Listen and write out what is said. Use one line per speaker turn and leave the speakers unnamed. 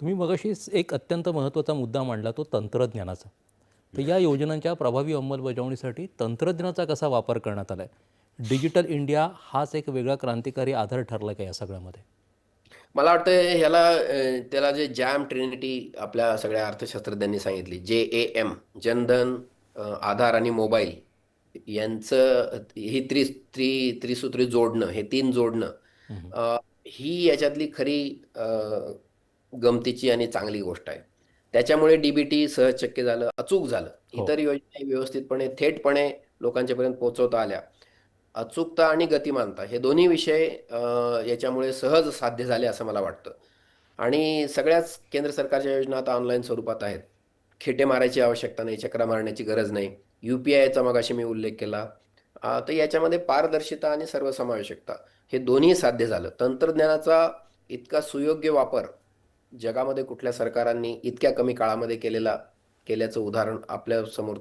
तुम्ही मगाशीच एक अत्यंत महत्त्वाचा मुद्दा मांडला तो तंत्रज्ञानाचा. तर या योजनांच्या प्रभावी अंमलबजावणीसाठी तंत्रज्ञानाचा कसा वापर करण्यात आला आहे डिजिटल इंडिया हाच एक वेगळा क्रांतिकारी आधार ठरला का या सगळ्यामध्ये?
मला वाटतं ह्याला त्याला जे जॅम ट्रिनिटी आपल्या सगळ्या अर्थशास्त्रज्ञांनी सांगितली जे ए एम जनधन आधार आणि मोबाईल यांचं ही त्रि त्रि त्रिसूत्री जोडणं हे तीन जोडणं ही याच्यातली खरी गमतीची आणि चांगली गोष्ट आहे. त्याच्यामुळे डीबीटी सहज शक्य झालं अचूक झालं.
हो.
इतर योजना व्यवस्थितपणे थेटपणे लोकांच्यापर्यंत पोहोचवता आल्या. अचूकता आणि गतिमानता हे दोन्ही विषय याच्यामुळे सहज साध्य झाले असं मला वाटतं. आणि सगळ्याच केंद्र सरकारच्या योजना आता ऑनलाईन स्वरूपात आहेत. खेटे मारायची आवश्यकता नाही चक्रा मारण्याची गरज नाही. यू पी आयचा मगाशी मी उल्लेख केला. तर याच्यामध्ये पारदर्शिता आणि सर्वसमावेशकता हे दोन्ही साध्य झालं. तंत्रज्ञानाचा इतका सुयोग्य वापर जगामध्ये कुठल्या सरकारांनी इतक्या कमी काळामध्ये केलेला केल्याचं उदाहरण आपल्यासमोर